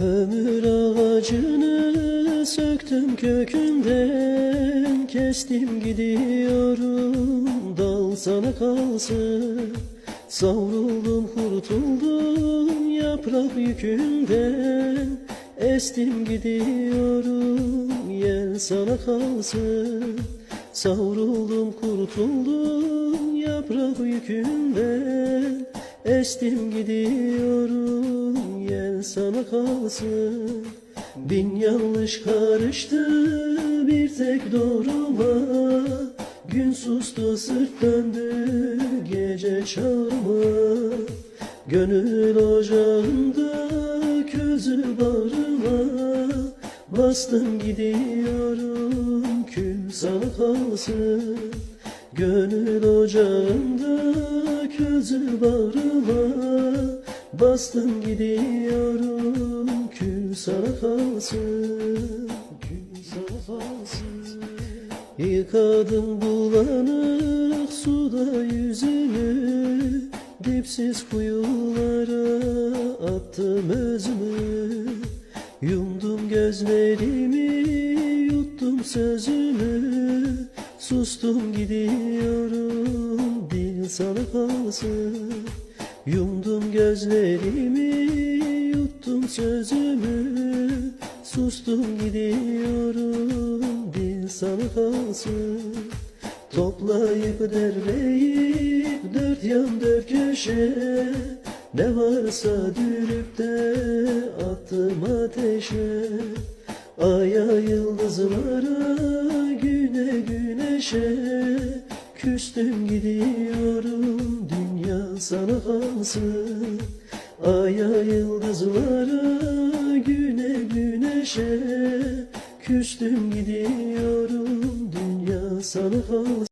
Ömür ağacını söktüm kökünden Kestim gidiyorum. Dal sana kalsın Savruldum kurtuldum yaprak yükünden. Estim gidiyorum yel sana kalsın. Savruldum kurtuldum yaprak yükünden Estim gidiyorum yel sana kalsın. Bin yanlış karıştı bir tek doğruma Gün sustu sırt döndü gece çağırma Gönül ocağında közü bağrıma Bastım gidiyorum kül sana kalsın. Gönül ocağında közü bağrıma Bastım gidiyorum. Kül sana kalsın Kül sana kalsın Yıkadım bulanık suda yüzümü Dipsiz kuyulara attım özümü. Yumdum gözlerimi yuttum sözümü Sustum gidiyorum kalsın. Yumdum gözlerimi yuttum sözümü. Sustum gidiyorum dil sana kalsın. Toplayıp derleyip dört yan dört köşe. Ne varsa dürüp de attım ateşe. Aya yıldızlara güne güneşe Küstüm gidiyorum dünya sana kalsın Aya yıldızlara güne güneşe Küstüm gidiyorum dünya sana kalsın